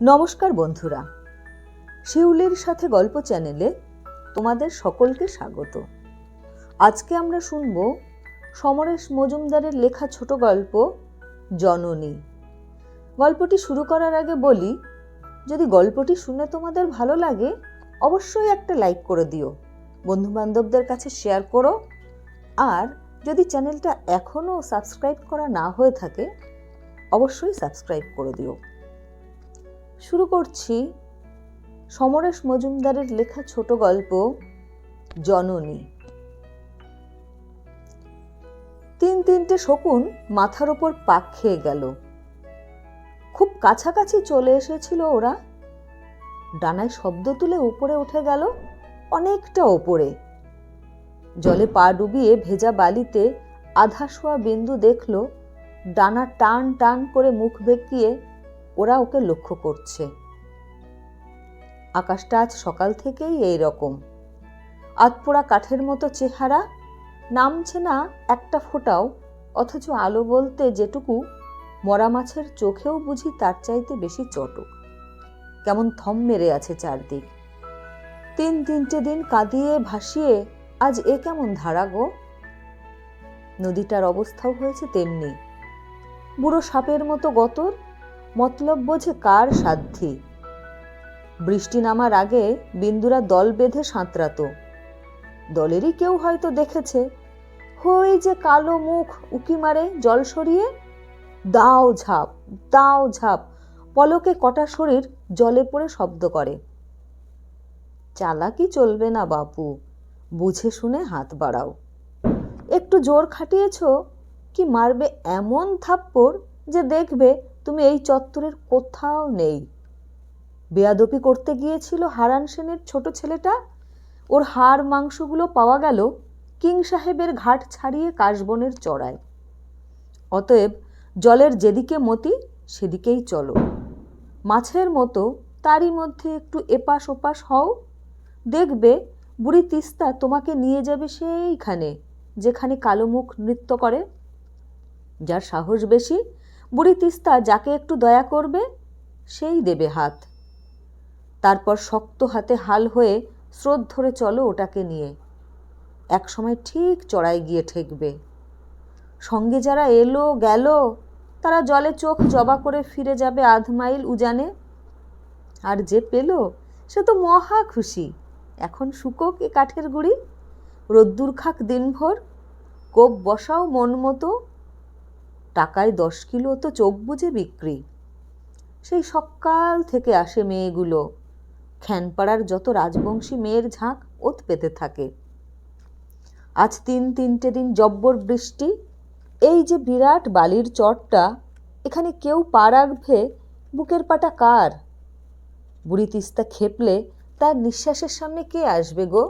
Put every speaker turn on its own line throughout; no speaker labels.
নমস্কার বন্ধুরা। শিউলির সাথে গল্প চ্যানেলে তোমাদের সকলকে স্বাগত। আজকে আমরা শুনব সমরেশ মজুমদারের লেখা ছোট গল্প জননী। গল্পটি শুরু করার আগে বলি, যদি গল্পটি শুনে তোমাদের ভালো লাগে, অবশ্যই একটা লাইক করে দিও বন্ধু বান্ধবদের কাছে শেয়ার করো। আর যদি চ্যানেলটা এখনও সাবস্ক্রাইব করা না হয়ে থাকে, অবশ্যই সাবস্ক্রাইব করে দিও। শুরু করছি সমরেশ মজুমদারের লেখা ছোট গল্প, জননী। তিন তিনটে শকুন মাথার ওপর পাক খেয়ে গেল। খুব কাছাকাছি চলে এসেছিল ওরা। ডানায় শব্দ তুলে উপরে উঠে গেল অনেকটা ওপরে। জলে পা ডুবিয়ে ভেজা বালিতে আধা শোয়া বিন্দু দেখল, ডানা টান টান করে মুখ বেঁকিয়ে ওরা ওকে লক্ষ্য করছে। আকাশটা আজ সকাল থেকেই এই রকম। আতপোড়া কাঠের মতো চেহারা, নামছে না একটা ফোটাও, অথচ আলো বলতে যেটুকু, মরা মাছের চোখেও বুঝি তার চাইতে বেশি চটক। কেমন থম মেরে আছে চারদিক। তিন তিনটে দিন কাঁদিয়ে ভাসিয়ে আজ এ কেমন ধারা গো? নদীটার অবস্থাও হয়েছে তেমনি। বুড়ো সাপের মতো গতর মতলব বোঝে কার সাধ্যি। বৃষ্টি নামার আগে বিন্দুরা দল বেঁধে সাঁতরাতো। দলেরই কেউ হয়তো দেখেছে। হই যে কালো মুখ উকি মারে জল সরিয়ে। দাও ঝাপ দাও ঝাপ, পলকে কটা শরীর জলে পড়ে শব্দ করে। চালাকি চলবে না বাপু, বুঝে শুনে হাত বাড়াও। একটু জোর খাটিয়েছ, কি মারবে এমন থাপ্পড় যে দেখবে তুমি এই চত্বরের কোথাও নেই। বেয়াদপি করতে গিয়েছিল হারান সেনের ছোট ছেলেটা? ওর হাড় মাংসগুলো পাওয়া গেল কিং সাহেবের ঘাট ছাড়িয়ে কাশবনের চড়ায়। অতএব জলের যেদিকে মতি, সেদিকেই চলো। মাছের মতো, তারই মধ্যে একটু এপাশ ওপাশ হও। দেখবে বুড়ি তিস্তা তোমাকে নিয়ে যাবে সেইখানে, যেখানে কালো মুখ নৃত্য করে। যার সাহস বেশি বুড়ি তিস্তা যাকে একটু দয়া করবে, সেই দেবে হাত। তারপর শক্ত হাতে হাল হয়ে স্রোত ধরে চলো ওটাকে নিয়ে। একসময় ঠিক চড়াই গিয়ে ঠেকবে। সঙ্গে যারা এলো গেল, তারা জলে চোখ জবা করে ফিরে যাবে আধ মাইল উজানে। আর যে পেল, সে তো মহা খুশি। এখন শুকোক এ কাঠের গুড়ি? রোদ্দুর খাক দিনভর, কোপ বসাও মন মতো। টাকায় দশ কিলো তো চোখ বুঝে বিক্রি। সেই সকাল থেকে আসে মেয়েগুলো। খ্যানপাড়ার যত রাজবংশী মেয়ের ঝাঁক ওত পেতে থাকে। আজ তিন তিনটে দিন জব্বর বৃষ্টি। এই যে বিরাট বালির চটটা এখানে কেউ পা রাখবে, বুকের পাটা কার? বুড়ি তিস্তা খেপলে তার নিঃশ্বাসের সামনে কে আসবে গো?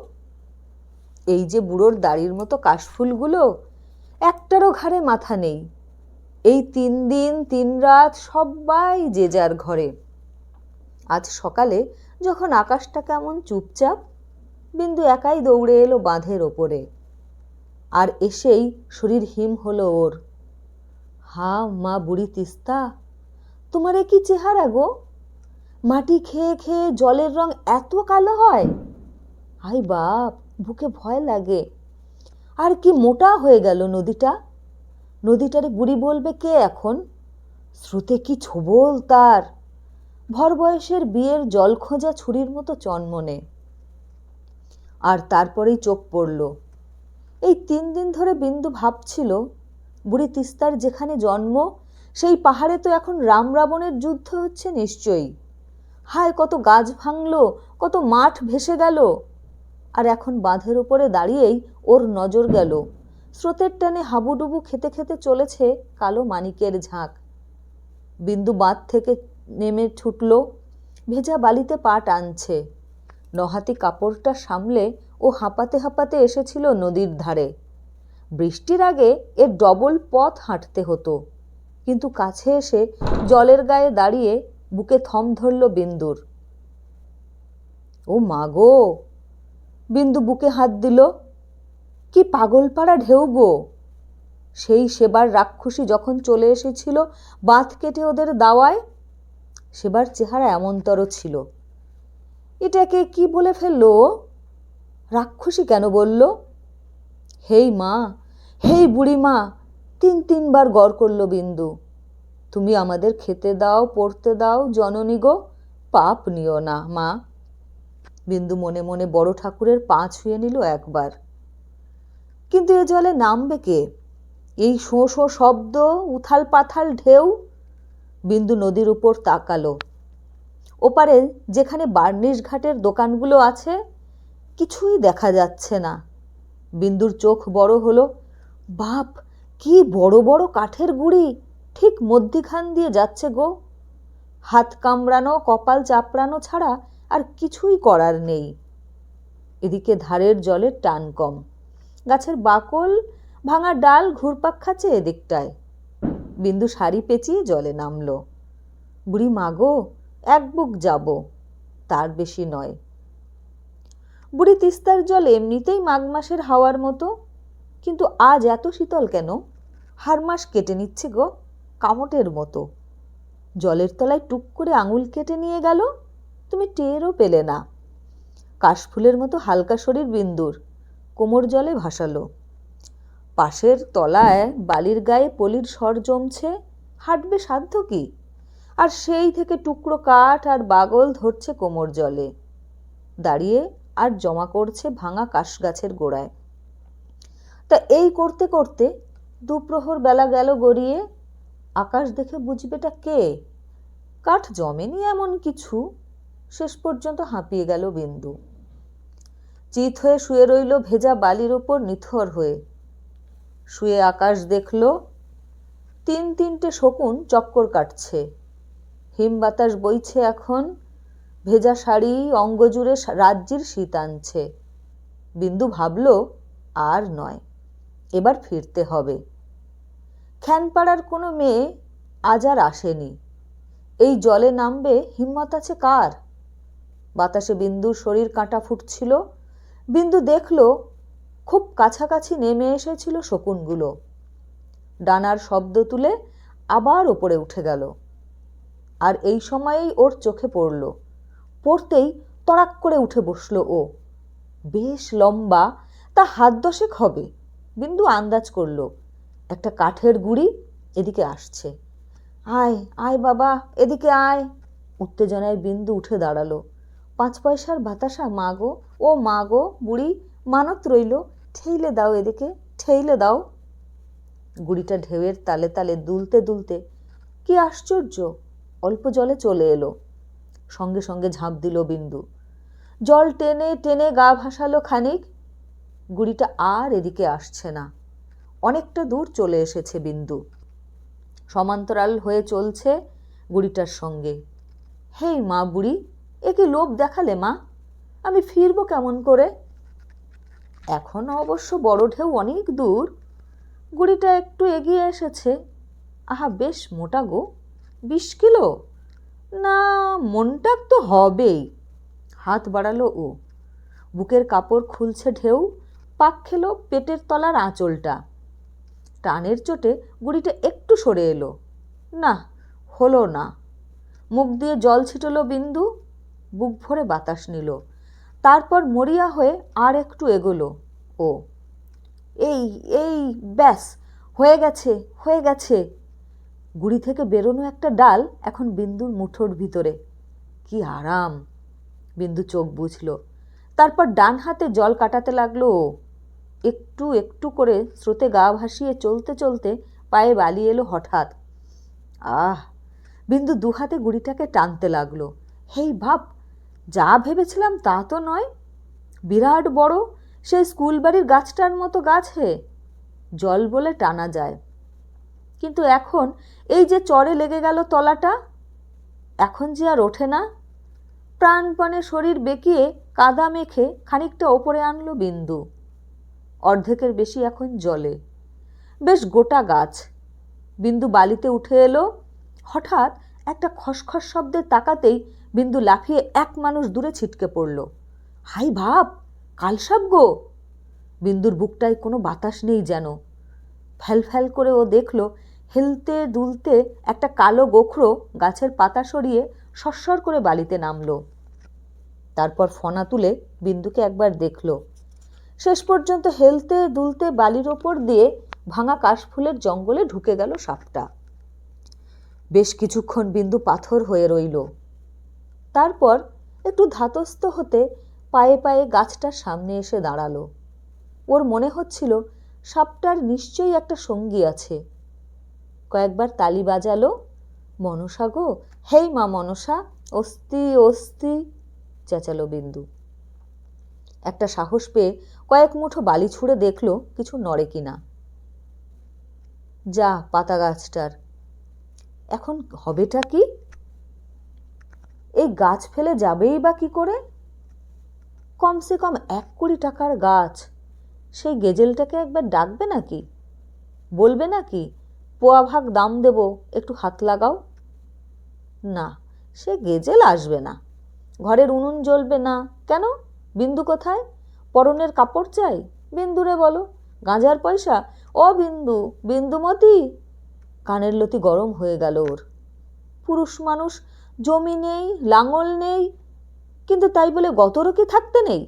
এই যে বুড়োর দাড়ির মতো কাশফুলগুলো, একটারও ঘাড়ে মাথা নেই। এই তিন দিন, তিন রাত সবাই যে যার ঘরে। আজ সকালে যখন আকাশটা কেমন চুপচাপ, বিন্দু একাই দৌড়ে এলো বাঁধের ওপরে। আর এসেই শরীর হিম হলো ওর। হা, মা বুড়ি তিস্তা, তোমার কি চেহারা গো? মাটি খেয়ে খেয়ে জলের রং এত কালো হয়? হাই বাপ, বুকে ভয় লাগে। আর কি মোটা হয়ে গেল নদীটা? নদীটারে বুড়ি বলবে কে এখন? স্রোতে কি ছোবল তার? ভর বয়সের বিয়ের জল খোঁজা ছুরির মতো চনমনে। আর তারপরেই চোখ পড়ল। এই তিন দিন ধরে বিন্দু ভাবছিল, বুড়ি তিস্তার যেখানে জন্ম, সেই পাহাড়ে তো এখন রাম রাবণের যুদ্ধ হচ্ছে নিশ্চয়ই। হায়, কত গাছ ভাঙলো, কত মাঠ ভেসে গেল। আর এখন বাঁধের উপরে দাঁড়িয়েই ওর নজর গেল। স্রোতের টানে হাবুডুবু খেতে খেতে চলেছে কালো মানিকের ঝাঁক। বিন্দু বাঁধ থেকে নেমে ছুটল ভেজা বালিতে পা টানছে। নহাতি কাপড়টা সামলে ও হাঁপাতে হাঁপাতে এসেছিল নদীর ধারে। বৃষ্টির আগে এর ডবল পথ হাঁটতে হতো, কিন্তু কাছে এসে জলের গায়ে দাঁড়িয়ে বুকে থম ধরল বিন্দুর। ও মাগো বিন্দু বুকে হাত দিল। কি পাগলপাড়া ঢেউ গো? সেই সেবার রাক্ষসী যখন চলে এসেছিল, বাঁধ কেটে ওদের দাওয়ায়, সেবার চেহারা এমনতর ছিল। এটাকে কি বলে ফেলল? রাক্ষসী কেন বলল? হেই মা, হেই বুড়ি মা তিন তিনবার গড় করল বিন্দু। তুমি আমাদের খেতে দাও, পড়তে দাও, জননী গো, পাপ নিও না মা। বিন্দু মনে মনে বড় ঠাকুরের পা ছুঁয়ে নিল একবার। কিন্তু এ জলে নামবে কে? এই শোঁ শো শব্দ, উথাল পাথাল ঢেউ বিন্দু নদীর উপর তাকালো। ওপারে যেখানে বার্নিশ ঘাটের দোকানগুলো আছে, কিছুই দেখা যাচ্ছে না। বিন্দুর চোখ বড় হলো। বাপ, কি বড় বড় কাঠের গুঁড়ি! ঠিক মধ্যিখান দিয়ে যাচ্ছে গো। হাত কামড়ানো, কপাল চাপড়ানো ছাড়া আর কিছুই করার নেই। এদিকে ধারের জলের টান কম। গাছের বাকল ভাঙা ডাল ঘুরপাক খাচ্ছে এদিকটায়। বিন্দু শাড়ি পেঁচিয়ে জলে নামলো। বুড়ি, মাগো, এক বুক যাব, তার বেশি নয়। বুড়ি তিস্তার জল এমনিতেই মাঘ মাসের হাওয়ার মতো, কিন্তু আজ এত শীতল কেন? হার মাস কেটে নিচ্ছে গো কামটের মতো। জলের তলায় টুক করে আঙুল কেটে নিয়ে গেল, তুমি টেরও পেলে না। কাশফুলের মতো হালকা শরীর বিন্দুর। কোমর জলে ভাসালো। পাশের তলায় বালির গায়ে পলির স্বর জমছে, হাঁটবে সাধ্য কি? আর সেই থেকে টুকরো কাঠ আর বাগল ধরছে কোমর জলে। দাঁড়িয়ে আর জমা করছে ভাঙা কাশ গাছের গোড়ায়। তা এই করতে করতে দুপ্রহর বেলা গেল গড়িয়ে, আকাশ দেখে বুঝবেটা কে? কাঠ জমেনি এমন কিছু? শেষ পর্যন্ত হাঁপিয়ে গেল বিন্দু। চিত হয়ে শুয়ে রইল ভেজা বালির ওপর নিথর হয়ে। শুয়ে আকাশ দেখল, তিন তিনটে শকুন চক্কর কাটছে। হিম বাতাস বইছে এখন, ভেজা শাড়ি অঙ্গজুড়ে রাজ্যের শীত আনছে। বিন্দু ভাবল, আর নয়, এবার ফিরতে হবে। খ্যানপাড়ার কোনো মেয়ে আজ আর আসেনি। এই জলে নামবে, হিম্মত আছে কার? বাতাসে বিন্দুর শরীর কাঁটা ফুটছিল বিন্দু দেখল, খুব কাছাকাছি নেমে এসেছিল শকুনগুলো। ডানার শব্দ তুলে আবার ওপরে উঠে গেল। আর এই সময়েই ওর চোখে পড়ল। পড়তেই তড়াক করে উঠে বসল ও। বেশ লম্বা, তা হাত দশেক হবে, বিন্দু আন্দাজ করল। একটা কাঠের গুড়ি এদিকে আসছে। আয় আয় বাবা, এদিকে আয়। উত্তেজনায় বিন্দু উঠে দাঁড়াল। পাঁচ পয়সার বাতাসা মা গো ও মা গো বুড়ি, মানত রইল, ঠেইলে দাও এদিকে, ঠেইলে দাও। গুড়িটা ঢেউয়ের তালে তালে দুলতে দুলতে কি আশ্চর্য, অল্প জলে চলে এলো। সঙ্গে সঙ্গে ঝাঁপ দিল বিন্দু। জল টেনে টেনে গা ভাসালো খানিক, গুড়িটা আর এদিকে আসছে না। অনেকটা দূর চলে এসেছে বিন্দু। সমান্তরাল হয়ে চলছে গুড়িটার সঙ্গে। হেই মা বুড়ি একে লোভ দেখালে, মা? আমি ফিরবো কেমন করে? এখন অবশ্য বড় ঢেউ অনেক দূর। গুড়িটা একটু এগিয়ে এসেছে। আহা, বেশ মোটা গো। বিশ কিলো? না মনটাক তো হবেই। হাত বাড়ালো ও। বুকের কাপড় খুলছে ঢেউ, পাক খেলো পেটের তলার আঁচলটা। টানের চোটে গুড়িটা একটু সরে এলো। না, হলো না। মুখ দিয়ে জল ছিটলো বিন্দু। বুক ভরে বাতাস নিল। তারপর মরিয়া হয়ে আর একটু এগোলো। ও, এই এই, ব্যাস, হয়ে গেছে হয়ে গেছে। গুড়ি থেকে বেরোনো একটা ডাল এখন বিন্দুর মুঠোর ভিতরে। কি আরাম! বিন্দু চোখ বুঝল। তারপর ডান হাতে জল কাটাতে লাগল। ও, একটু একটু করে স্রোতে গা ভাসিয়ে চলতে চলতে পায়ে বালি এলো হঠাৎ। আহ! বিন্দু দু হাতে গুড়িটাকে টানতে লাগল। হেই, ভাব যা ভেবেছিলাম তা তো নয়। বিরাট বড় সেই স্কুল বাড়ির গাছটার মতো গাছ হে। জল বলে টানা যায়। কিন্তু এখন এই যে চরে লেগে গেল তলাটা, এখন যে আর ওঠে না। প্রাণপণে শরীর বেঁকিয়ে কাদা মেখে খানিকটা ওপরে আনলো বিন্দু। অর্ধেকের বেশি এখন জলে। বেশ গোটা গাছ। বিন্দু বালিতে উঠে এলো। হঠাৎ একটা খসখস শব্দের তাকাতেই বিন্দু লাফিয়ে এক মানুষ দূরে ছিটকে পড়ল। হাই ভাব কালসাপ গো। বিন্দুর বুকটায় কোনো বাতাস নেই যেন। ফ্যাল ফ্যাল করে ও দেখল, হেলতে দুলতে একটা কালো গোখরো গাছের পাতা সরিয়ে সস্বর করে বালিতে নামলো। তারপর ফনা তুলে বিন্দুকে একবার দেখল। শেষ পর্যন্ত হেলতে দুলতে বালির ওপর দিয়ে ভাঙা কাশফুলের জঙ্গলে ঢুকে গেল সাপটা। বেশ কিছুক্ষণ বিন্দু পাথর হয়ে রইল। তারপর একটু ধাতস্থ হতে পায়ে পায়ে গাছটার সামনে এসে দাঁড়াল। ওর মনে হচ্ছিল সাপটার নিশ্চয়ই একটা সঙ্গী আছে। কয়েকবার তালি বাজালো, মনসা গো, হেই মা মনসা অস্তি অস্তি চেঁচালো বিন্দু। একটা সাহস পেয়ে কয়েক মুঠো বালি ছুঁড়ে দেখল কিছু নড়ে কিনা। যা পাতা গাছটার। এখন হবেটা কি? এই গাছ ফেলে যাবেই বা কি করে? কমসে কম এক কোটি টাকার গাছ। সেই গেজেলটাকে একবার ডাকবে নাকি? বলবে নাকি, পোয়া ভাগ দাম দেব, একটু হাত লাগাও? না, সে গেজেল আসবে না। ঘরের উনুন জ্বলবে না। কেন? বিন্দু কোথায়? পরনের কাপড় চাই? বিন্দুরে বলো। গাঁজার পয়সা? ও বিন্দু, বিন্দুমতি। কানের লতি গরম হয়ে গেল ওর। পুরুষ মানুষ জমি নেই, লাঙল নেই, কিন্তু তাই বলে গতরও কি থাকতে নেই?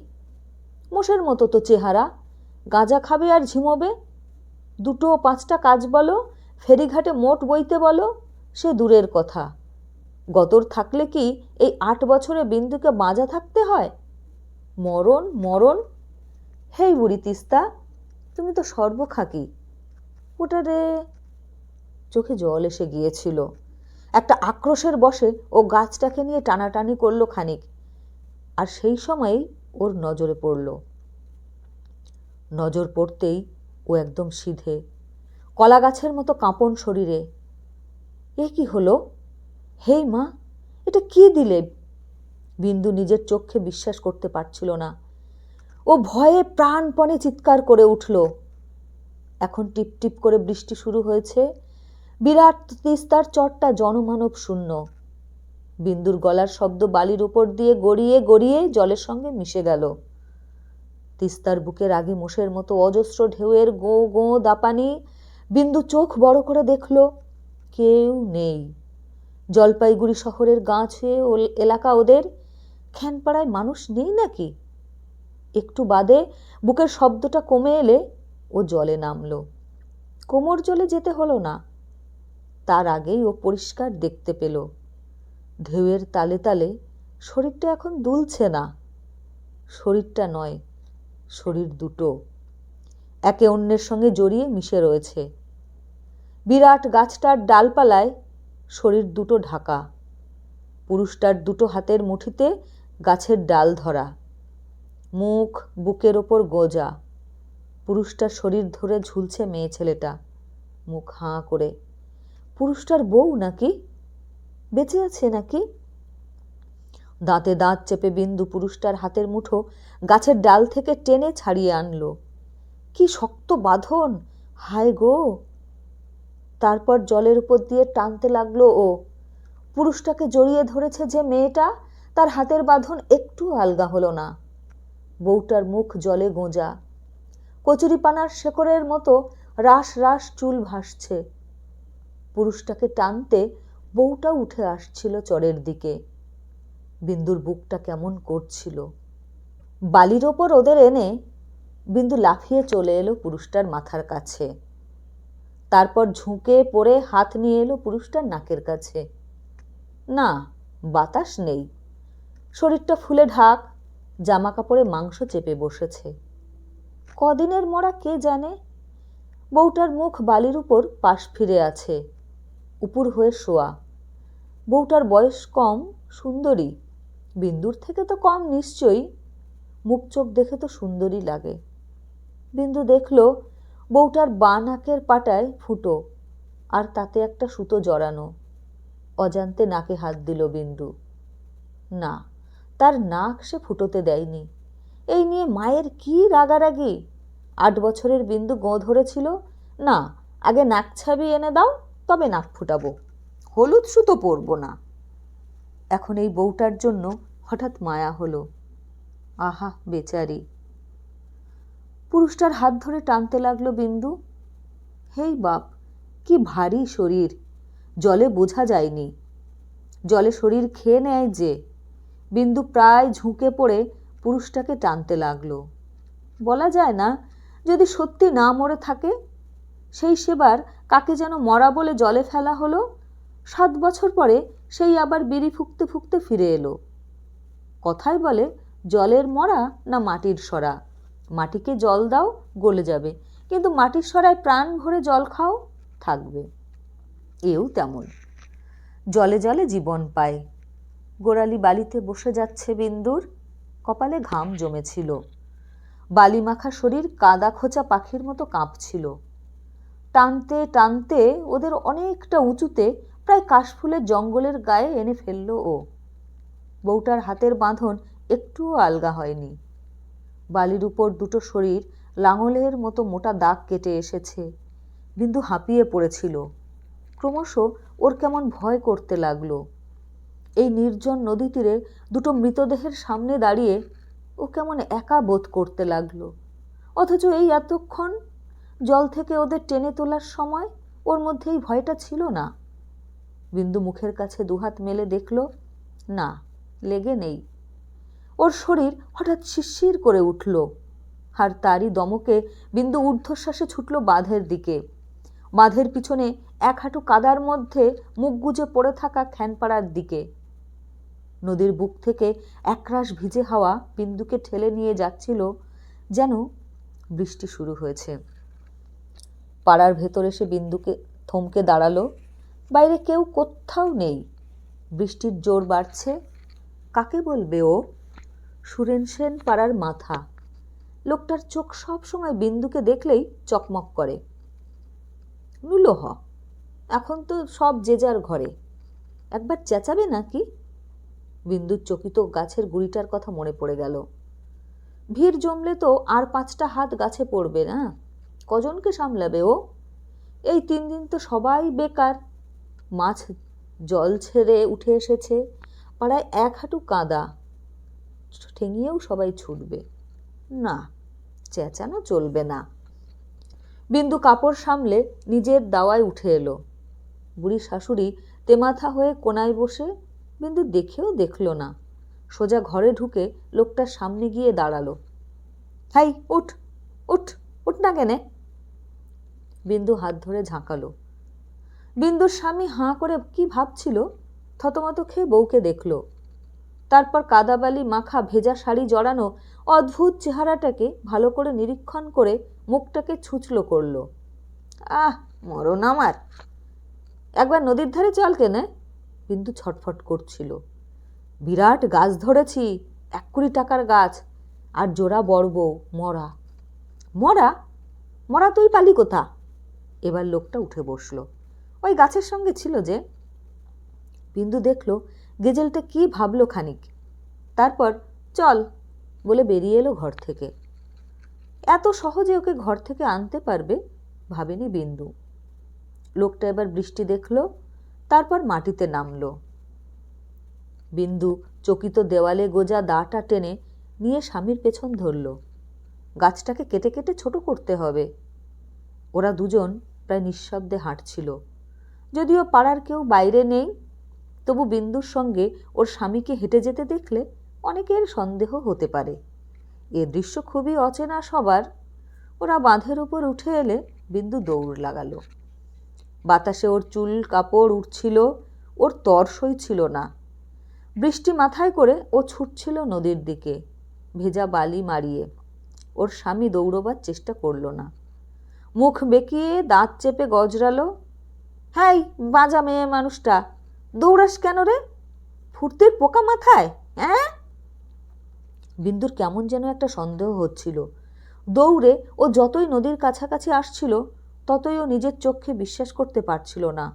মোষের মতো তো চেহারা। গাঁজা খাবে আর ঝিমোবে। দুটো পাঁচটা কাজ বলো, ফেরিঘাটে মোট বইতে বলো, সে দূরের কথা। গতর থাকলে কি এই আট বছরে বিন্দুকে বাঁজা থাকতে হয়? মরণ মরণ? হেই বুড়ি তিস্তা, তুমি তো সর্বখাকি। ওটা রে, চোখে জল এসে গিয়েছিল। একটা আক্রোশের বসে ও গাছটাকে নিয়ে টানাটানি করল খানিক, আর সেই সময়েই ওর নজরে পড়ল। নজর পড়তেই ও একদম সিধে, কলা গাছের মতো কাঁপন শরীরে, এ কি হলো? হেই মা, এটা কি দিলে? বিন্দু নিজের চোখে বিশ্বাস করতে পারছিল না। ও ভয়ে প্রাণপণে চিৎকার করে উঠল। এখন টিপ টিপ করে বৃষ্টি শুরু হয়েছে বিরাট তিস্তার চটটা জনমানব শূন্য। বিন্দুর গলার শব্দ বালির উপর দিয়ে গড়িয়ে গড়িয়ে জলের সঙ্গে মিশে গেল। তিস্তার বুকের আগে মোষের মতো অজস্র ঢেউয়ের গো গো দাপানি বিন্দু চোখ বড় করে দেখল, কেউ নেই। জলপাইগুড়ি শহরের গা ছুঁয়ে এলাকা ওদের খ্যানপাড়ায় মানুষ নেই নাকি? একটু বাদে বুকের শব্দটা কমে এলে ও জলে নামলো। কোমর জলে যেতে হলো না। তার আগেই ও পরিষ্কার দেখতে পেল। ঢেউয়ের তালে তালে শরীরটা এখন দুলছে না। শরীরটা নয়, শরীর দুটো। একে অন্যের সঙ্গে জড়িয়ে মিশে রয়েছে। বিরাট গাছটার ডালপালায় শরীর দুটো ঢাকা। পুরুষটার দুটো হাতের মুঠিতে গাছের ডাল ধরা। মুখ, বুকের ওপর গোজা। পুরুষটার শরীর ধরে ঝুলছে মেয়ে ছেলেটা। মুখ হাঁ করে পুরুষটার বউ নাকি? বেঁচে আছে নাকি? দাঁতে দাঁত চেপে বিন্দু পুরুষটার হাতের মুঠো গাছের ডাল থেকে টেনে ছাড়িয়ে আনলো। কি শক্ত বাঁধন! হায় গো! তারপর জলের উপর দিয়ে টানতে লাগল ও। পুরুষটাকে জড়িয়ে ধরেছে যে মেয়েটা, তার হাতের বাঁধন একটু আলগা হলো না। বউটার মুখ জলে গোঁজা। কচুরিপানার শেকড়ের মতো রাস রাস চুল ভাসছে। পুরুষটাকে টানতে বউটা উঠে আসছিল চরের দিকে। বিন্দুর বুকটা কেমন করছিল। বালির ওপর ওদের এনে বিন্দু লাফিয়ে চলে এলো পুরুষটার মাথার কাছে। তারপর ঝুঁকে পড়ে হাত নিয়ে এলো পুরুষটার নাকের কাছে। না, বাতাস নেই। শরীরটা ফুলে ঢাক জামা কাপড়ে মাংস চেপে বসেছে। কদিনের মরা কে জানে? বউটার মুখ বালির উপর পাশ ফিরে আছে। উপুর হয়ে শোয়া। বউটার বয়স কম, সুন্দরী। বিন্দুর থেকে তো কম নিশ্চয়ই। মুখ চোখ দেখে তো সুন্দরী লাগে। বিন্দু দেখল বউটার বা নাকের পাটায় ফুটো আর তাতে একটা সুতো জড়ানো। অজান্তে নাকে হাত দিল বিন্দু। না, তার নাক সে ফুটোতে দেয়নি। এই নিয়ে মায়ের কি রাগারাগি? আট বছরের বিন্দু গোঁ ধরেছিল? না, আগে নাক ছাবি এনে দাও। তবে নাক ফুটাবো। হলুদ সুতো পরবো না। এখন এই বউটার জন্য হঠাৎ মায়া হলো। আহা, বেচারি। পুরুষটার হাত ধরে টানতে লাগল বিন্দু। হেই বাপ, কি ভারী শরীর। জলে বোঝা যায়নি। জলে শরীর খেয়ে নেয় যে। বিন্দু প্রায় ঝুঁকে পড়ে পুরুষটাকে টানতে লাগল। বলা যায় না, যদি সত্যি না মরে থাকে সেই সেবার কাকে যেন মরা বলে জলে ফেলা হলো, সাত বছর পরে সেই আবার বিড়ি ফুঁকতে ফুঁকতে ফিরে এলো। কথায় বলে, জলের মরা না মাটির সরা? মাটিকে জল দাও, গলে যাবে। কিন্তু মাটির সরায় প্রাণ ভরে জল খাও, থাকবে। এও তেমন। জলে জলে জীবন পায়। গোড়ালি বালিতে বসে যাচ্ছে বিন্দুর, কপালে ঘাম জমেছিল। বালি মাখা শরীর কাদা খোঁচা পাখির মতো কাঁপছিল। টানতে টানতে ওদের অনেকটা উঁচুতে প্রায় কাশফুলের জঙ্গলের গায়ে এনে ফেলল ও। বউটার হাতের বাঁধন একটুও আলগা হয়নি। বালির উপর দুটো শরীর লাঙলের মতো মোটা দাগ কেটে এসেছে। বিন্দু হাঁপিয়ে পড়েছিল। ক্রমশ ওর কেমন ভয় করতে লাগল। এই নির্জন নদী তীরে দুটো মৃতদেহের সামনে দাঁড়িয়ে ও কেমন একা বোধ করতে লাগল। অথচ এই এতক্ষণ জল থেকে ওদের টেনে তোলার সময় ওর মধ্যে এই ভয়টা ছিল না। বিন্দু মুখের কাছে দুহাত মেলে দেখল, না, লেগে নেই। ওর শরীর হঠাৎ শিরশির করে উঠল, আর তারই দমকে বিন্দু ঊর্ধ্বশ্বাসে ছুটল বাঁধের দিকে। বাঁধের পিছনে এক হাঁটু কাদার মধ্যে মুখ গুজে পড়ে থাকা খ্যানপাড়ার দিকে। নদীর বুক থেকে একরাশ ভিজে হাওয়া বিন্দুকে ঠেলে নিয়ে যাচ্ছিল, যেন বৃষ্টি শুরু হয়েছে। পাড়ার ভেতরে সে বিন্দুকে থমকে দাঁড়াল। বাইরে কেউ কোথাও নেই। বৃষ্টির জোর বাড়ছে। কাকে বলবে ও? সুরেন সেন পাড়ার মাথা। লোকটার চোখ সব সময় বিন্দুকে দেখলেই চকমক করে। নুলো হ, এখন তো সব যে যার ঘরে। একবার চেঁচাবে নাকি? বিন্দুর চকিত গাছের গুড়িটার কথা মনে পড়ে গেল। ভিড় জমলে তো আর পাঁচটা হাত গাছে পড়বে না? কজনকে সামলাবে ও? এই তিন দিন তো সবাই বেকার। মাছ জল ছেড়ে উঠে এসেছে, পাড়ায় এক হাঁটু কাদা। ঠেঙিয়েও সবাই ছুটবে। না, চেঁচানো চলবে না। বিন্দু কাপড় সামলে নিজের দাওয়ায় উঠে এলো। বুড়ি শাশুড়ি তেমাথা হয়ে কোনায় বসে বিন্দু দেখেও দেখল না। সোজা ঘরে ঢুকে লোকটার সামনে গিয়ে দাঁড়াল। হাই, উঠ উঠ উঠ না কেনে। বিন্দু হাত ধরে ঝাঁকালো। বিন্দুর স্বামী হাঁ করে কি ভাবছিল, থতমত খেয়ে বউকে দেখল। তারপর কাদাবালি মাখা ভেজা শাড়ি জড়ানো অদ্ভুত চেহারাটাকে ভালো করে নিরীক্ষণ করে মুখটাকে ছুঁচলো করল। আহ, মরণ আমার। একবার নদীর ধারে চল কেনে। বিন্দু ছটফট করছিল। বিরাট গাছ ধরেছি, এক কুড়ি টাকার গাছ, আর জোড়া বড় মরা। মরা? মরা তুই পালি কোথা? এবার লোকটা উঠে বসল। ওই গাছের সঙ্গে ছিল যে। বিন্দু দেখল গেজেলটা কি ভাবলো খানিক। তারপর, চল, বলে বেরিয়ে এলো ঘর থেকে। এত সহজে ওকে ঘর থেকে আনতে পারবে? ভাবেনি বিন্দু। লোকটা এবার বৃষ্টি দেখল, তারপর মাটিতে নামলো। বিন্দু চকিত দেওয়ালে গোজা দাটা টেনে নিয়ে স্বামীর পেছন ধরল। গাছটাকে কেটে কেটে ছোট করতে হবে। ওরা দুজন প্রায় নিঃশব্দে হাঁটছিল। যদিও পাড়ার কেউ বাইরে নেই, তবু বিন্দুর সঙ্গে ওর স্বামীকে হেঁটে যেতে দেখলে অনেকের সন্দেহ হতে পারে। এ দৃশ্য খুবই অচেনা সবার। ওরা বাঁধের উপর উঠে এলে বিন্দু দৌড় লাগালো। বাতাসে ওর চুল কাপড় উঠছিল ওর তর্সই ছিল না। বৃষ্টি মাথায় করে ও ছুটছিল নদীর দিকে, ভেজা বালি মারিয়ে। ওর স্বামী দৌড়বার চেষ্টা করল না। মুখ বেঁকিয়ে দাঁত চেপে গজরালো হ্যাঁ বাজা মেয়ে মানুষটা, দৌড়াস কেন রে? ফুর্তির পোকা মাথায় হ্যাঁ বিন্দুর কেমন যেন একটা সন্দেহ হচ্ছিল। দৌড়ে ও যতই নদীর কাছাকাছি আসছিল, ততই ও নিজের চোখে বিশ্বাস করতে পারছিল না।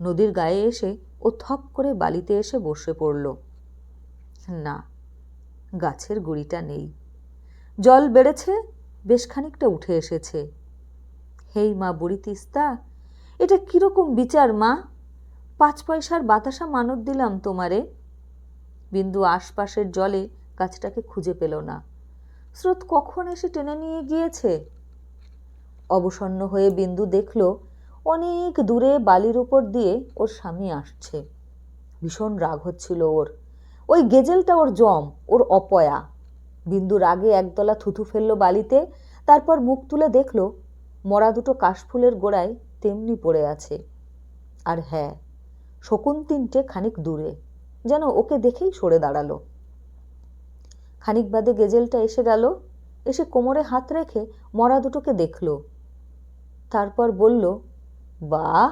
নদীর গায়ে এসে ও থপ করে বালিতে এসে বসে পড়ল। না, গাছের গুড়িটা নেই। জল বেড়েছে, বেশ খানিকটা উঠে এসেছে। হেই মা বুড়ি তিস্তা, এটা কীরকম বিচার মা? পাঁচ পয়সার বাতাসা মানত দিলাম তোমারে। বিন্দু আশপাশের জলে গাছটাকে খুঁজে পেল না। স্রোত কখন এসে টেনে নিয়ে গিয়েছে? অবসন্ন হয়ে বিন্দু দেখল, অনেক দূরে বালির উপর দিয়ে ওর স্বামী আসছে। ভীষণ রাগ হচ্ছিল ওর। ওই গেজেলটা ওর জম, ওর অপয়া। বিন্দুর আগে একদলা থুথু ফেলল বালিতে, তারপর মুখ তুলে দেখল মরা দুটো কাশফুলের গোড়ায় তেমনি পড়ে আছে। আর হ্যাঁ শকুন তিনটে খানিক দূরে, যেন ওকে দেখেই সরে দাঁড়াল। খানিক বাদে গেজেলটা এসে গেল, এসে কোমরে হাত রেখে মরা দুটোকে দেখল। তারপর বলল, বাহ,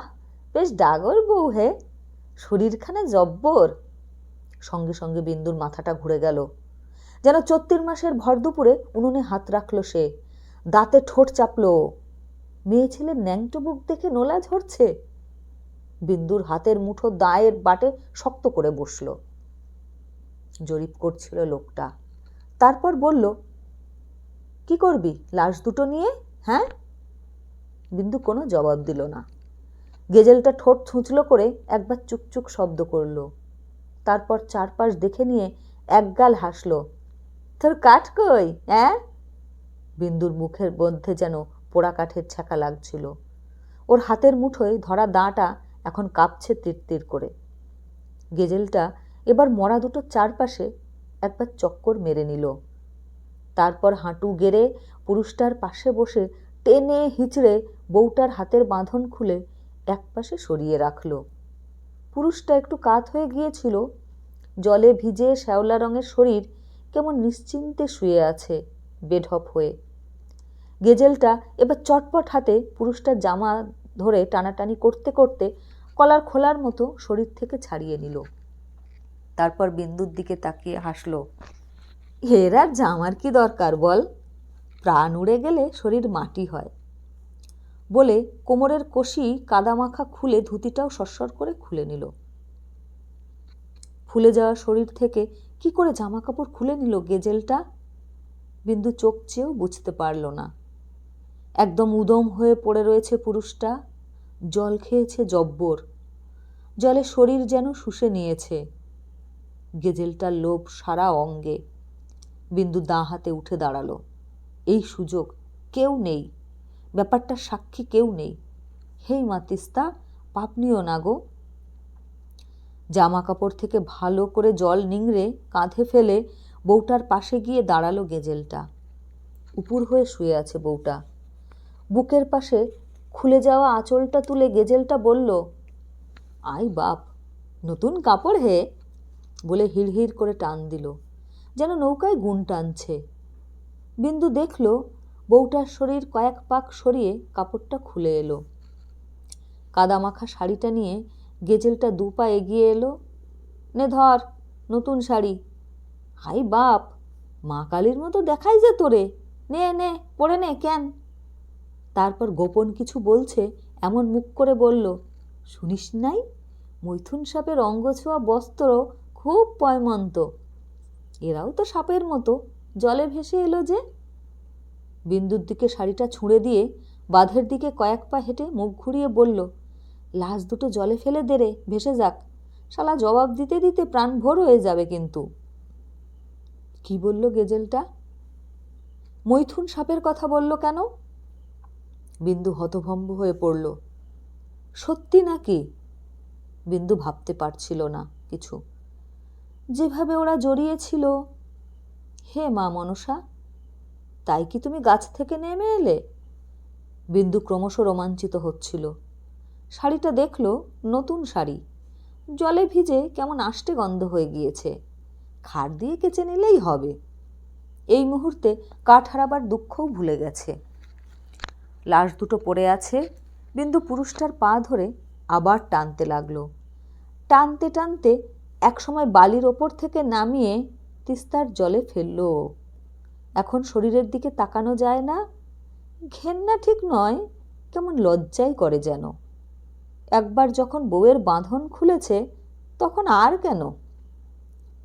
বেশ ডাগর বউ হে, শরীরখানে জব্বর। সঙ্গে সঙ্গে বিন্দুর মাথাটা ঘুরে গেল। যেন চত্তির মাসের ভর দুপুরে উনুনে হাত রাখল সে, দাঁতে ঠোঁট চাপলো। মেয়ে ছেলের ন্যাংটো বুক দেখে নোলা ঝরছে। বিন্দুর হাতের মুঠো দায়ের বাটে শক্ত করে বসল। জরিপ করছিল লোকটা। তারপর বলল, কি করবি? লাশ দুটো নিয়ে হ্যাঁ? বিন্দু কোনো জবাব দিল না। গেজেলটা ঠোঁট ছুঁচলো করে একবার চুকচুক শব্দ করল। তারপর চারপাশ দেখে নিয়ে একগাল হাসল, তোর কাঠ কই হ্যাঁ বিন্দুর মুখের মধ্যে যেন পোড়া কাঠের ছ্যাঁকা লাগছিল। ওর হাতের মুঠোয় ধরা দাঁটা এখন কাঁপছে তীর করে। গেজেলটা এবার মরা দুটো চারপাশে একবার চক্কর মেরে নিল। তারপর হাঁটু গেড়ে পুরুষটার পাশে বসে টেনে হিঁচড়ে বউটার হাতের বাঁধন খুলে একপাশে সরিয়ে রাখল। পুরুষটা একটু কাত হয়ে গিয়েছিল। জলে ভিজে শ্যাওলা রঙের শরীর কেমন নিশ্চিন্তে শুয়ে আছে, বেঢপ হয়ে। গেজেলটা এবার চটপট হাতে পুরুষটার জামা ধরে টানাটানি করতে করতে কলার খোলার মতো শরীর থেকে ছাড়িয়ে নিল। তারপর বিন্দুর দিকে তাকিয়ে হাসল আর জামার কি দরকার বল? প্রাণ উড়ে গেলে শরীর মাটি হয়। বলে কোমরের কষি কাদামাখা খুলে ধুতিটাও সরসর করে খুলে নিল। ফুলে যাওয়া শরীর থেকে কি করে জামা কাপড় খুলে নিল গেজেলটা? বিন্দু চোখ চেয়েও বুঝতে পারল না। একদম উদম হয়ে পড়ে রয়েছে পুরুষটা। জল খেয়েছে জব্বর। জলে শরীর যেন শুষে নিয়েছে। গেজেলটার লোভ সারা অঙ্গে। বিন্দু দাঁ হাতে উঠে দাঁড়াল। এই সুযোগ কেউ নেই। ব্যাপারটা সাক্ষী কেউ নেই। হেই মাতিস্তা পাপনিও না গো। জামা কাপড় থেকে ভালো করে জল নিংড়ে কাঁধে ফেলে বউটার পাশে গিয়ে দাঁড়াল গেজেলটা। উপুর হয়ে শুয়ে আছে বউটা। বুকের পাশে খুলে যাওয়া আঁচলটা তুলে গেজেলটা বলল, আই বাপ, নতুন কাপড় হে? বলে হিড়হিড় করে টান দিল, যেন নৌকায় গুণ টানছে। বিন্দু দেখল বউটার শরীর কয়েক পাক সরিয়ে কাপড়টা খুলে এলো। কাদামাখা শাড়িটা নিয়ে গেজেলটা দু পা এগিয়ে এলো, নে ধর, নতুন শাড়ি। হাই বাপ, মা কালীর মতো দেখাই যে তোরে। নে নে পড়ে নে, কেন? তারপর গোপন কিছু বলছে, এমন মুখ করে বলল, শুনিস নাই? মৈথুন সাপের অঙ্গছোয়া বস্ত্র খুব পয়মন্ত। এরাও তো সাপের মতো। জলে ভেসে এলো যে? বিন্দুর দিকে শাড়িটা ছুঁড়ে দিয়ে বাঁধের দিকে কয়েক পা হেঁটে মুখ ঘুরিয়ে বলল, লাশ দুটো জলে ফেলে দে রে, ভেসে যাক। শালা জবাব দিতে দিতে প্রাণ ভোর হয়ে যাবে কিন্তু। কি বলল গেজেলটা? মৈথুন সাপের কথা বলল কেন? বিন্দু হতভম্ব হয়ে পড়ল। সত্যি নাকি? বিন্দু ভাবতে পারছিল না কিছু। যেভাবে ওরা জড়িয়েছিল। হে মা মনসা, তাই কি তুমি গাছ থেকে নেমে এলে? বিন্দু ক্রমশ রোমাঞ্চিত হচ্ছিল। শাড়িটা দেখল নতুন শাড়ি। জলে ভিজে কেমন আষ্টে গন্ধ হয়ে গিয়েছে। খাট দিয়ে কেচে নিলেই হবে। এই মুহূর্তে কাঠ হারাবার দুঃখও ভুলে গেছে। লাশ দুটো পড়ে আছে। বিন্দু পুরুষটার পা ধরে আবার টানতে লাগল। টানতে টানতে একসময় বালির ওপর থেকে নামিয়ে তিস্তার জলে ফেলল। এখন শরীরের দিকে তাকানো যায় না। ঘেন্না ঠিক নয়, কেমন লজ্জাই করে যেন। একবার যখন বউয়ের বাঁধন খুলেছে, তখন আর কেন?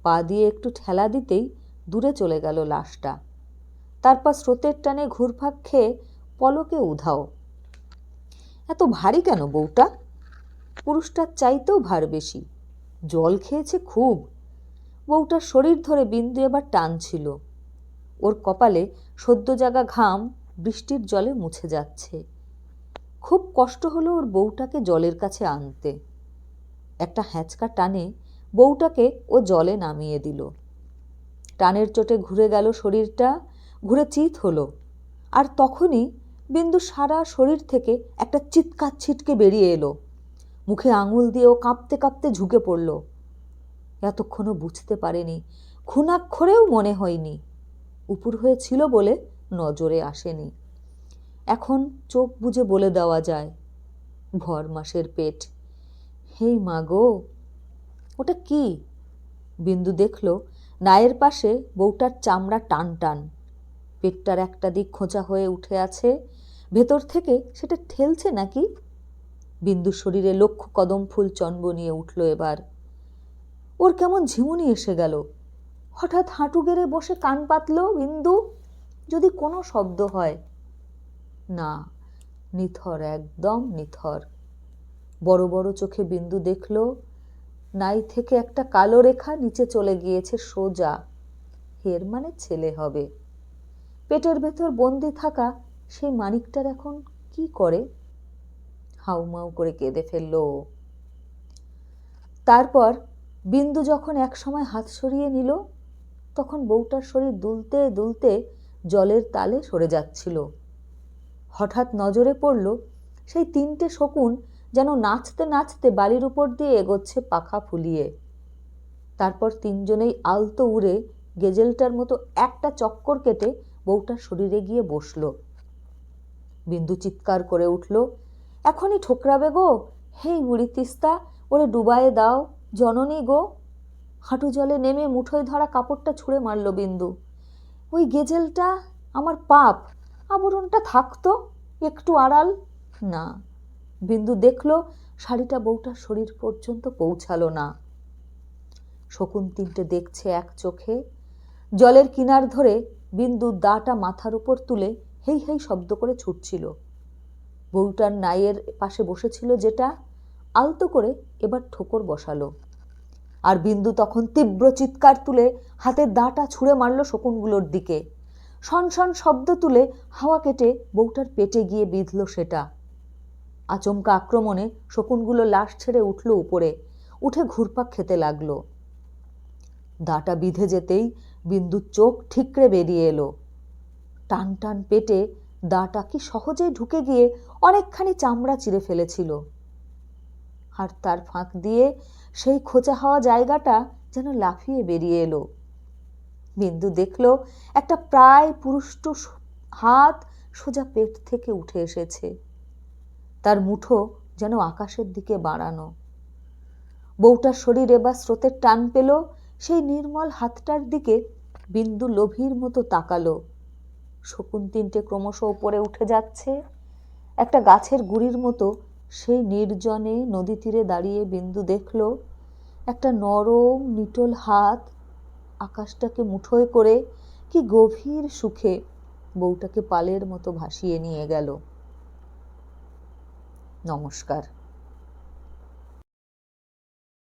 পা দিয়ে একটু ঠেলা দিতেই দূরে চলে গেল লাশটা। তারপর স্রোতের টানে ঘুরফাক খেয়ে পলকে উধাও। এত ভারী কেন বউটা? পুরুষটার চাইতেও ভার বেশি। জল খেয়েছে খুব। বউটার শরীর ধরে বিন্দু এবার টান ছিল। ওর কপালে সদ্য জাগা ঘাম বৃষ্টির জলে মুছে যাচ্ছে। খুব কষ্ট হলো ওর বউটাকে জলের কাছে আনতে। একটা হ্যাঁচকা টানে বউটাকে ও জলে নামিয়ে দিল। টানের চোটে ঘুরে গেল শরীরটা, ঘুরে চিত হলো। আর তখনই বিন্দু সারা শরীর থেকে একটা চিৎকার ছিটকে বেরিয়ে এলো। মুখে আঙুল দিয়ে ও কাঁপতে কাঁপতে ঝুঁকে পড়ল। এতক্ষণও বুঝতে পারেনি খুনাক্ষরেও মনে হয়নি। উপুর হয়েছিল বলে নজরে আসেনি। এখন চোখ বুজে বলে দেওয়া যায়, ভর মাসের পেট। হেই মা গো, ওটা কি? বিন্দু দেখল, নায়ের পাশে বউটার চামড়া টান টান পেটটার একটা দিক খোঁচা হয়ে উঠে আছে। ভেতর থেকে সেটা ঠেলছে নাকি? বিন্দুর শরীরে লক্ষ কদম ফুল চন্ব নিয়ে উঠল এবার। ওর কেমন ঝিমুনি এসে গেল। হঠাৎ হাঁটু গেড়ে বসে কান পাতল, বিন্দু, যদি কোনো শব্দ হয়? না, নিথর, একদম নিথর। বড় বড় চোখে বিন্দু দেখল, নাই থেকে একটা কালো রেখা নিচে চলে গিয়েছে সোজা। এর মানে ছেলে হবে। পেটের ভেতর বন্দি থাকা সেই মানিকটার এখন কি করে? হাউমাউ করে কেঁদে ফেলল। তারপর বিন্দু যখন এক সময় হাত সরিয়ে নিল, তখন বউটার শরীর দুলতে দুলতে জলের তালে সরে যাচ্ছিল। হঠাৎ নজরে পড়ল সেই তিনটে শকুন যেন নাচতে নাচতে বালির উপর দিয়ে এগোচ্ছে পাখা ফুলিয়ে। তারপর তিনজনেই আলতো উড়ে গেজেলটার মতো একটা চক্কর কেটে বউটার শরীরে গিয়ে বসল। বিন্দু চিৎকার করে উঠল, এখনই ঠোকরাবে গো? হেই বুড়ি তিস্তা, ওরে ডুবায়ে দাও, জননী গো। হাঁটু জলে নেমে মুঠোয় ধরা কাপড়টা ছুঁড়ে মারল বিন্দু। ওই গেজেলটা আমার পাপ, আবরণটা থাকতো একটু আড়াল। না। বিন্দু দেখল শাড়িটা বউটার শরীর পর্যন্ত পৌঁছালো না। শকুন তিনটে দেখছে এক চোখে। জলের কিনার ধরে বিন্দু দাটা মাথার উপর তুলে হেই হেই শব্দ করে ছুটছিল। বউটার নাইয়ের পাশে বসেছিল যেটা আলতো করে এবার ঠোকর বসালো। আর বিন্দু তখন তীব্র চিৎকার তুলে হাতের দাটা ছুঁড়ে মারল শকুনগুলোর দিকে। শন শব্দ তুলে হাওয়া কেটে বউটার পেটে গিয়ে বিঁধল সেটা। আচমকা আক্রমণে শকুনগুলো লাশ ছেড়ে উঠল উপরে, উঠে ঘুরপাক খেতে লাগল। দাটা বিঁধে যেতেই বিন্দুর চোখ ঠিকরে বেরিয়ে এলো। টান টান পেটে দাটা কি সহজেই ঢুকে গিয়ে অনেকখানি চামড়া চিরে ফেলেছিল। আর তার ফাঁক দিয়ে সেই খোঁচা হওয়া জায়গাটা যেন লাফিয়ে বেরিয়ে এলো। বিন্দু দেখল একটা প্রায় পুরুষ্ট হাত সোজা পেট থেকে উঠে এসেছে। তার মুঠো যেন আকাশের দিকে বাড়ানো। বউটার শরীর এবার স্রোতের টান পেল সেই নির্মল হাতটার দিকে বিন্দু লোভীর মতো তাকালো। শকুন তিনটে ক্রমশ উপরে উঠে যাচ্ছে। একটা গাছের গুড়ির মতো সেই নির্জনে নদী তীরে দাঁড়িয়ে বিন্দু দেখল। একটা নরম, নিটোল হাত আকাশটাকে মুঠোয় করে কি গভীর সুখে বউটাকে পালের মতো ভাসিয়ে নিয়ে গেল। নমস্কার।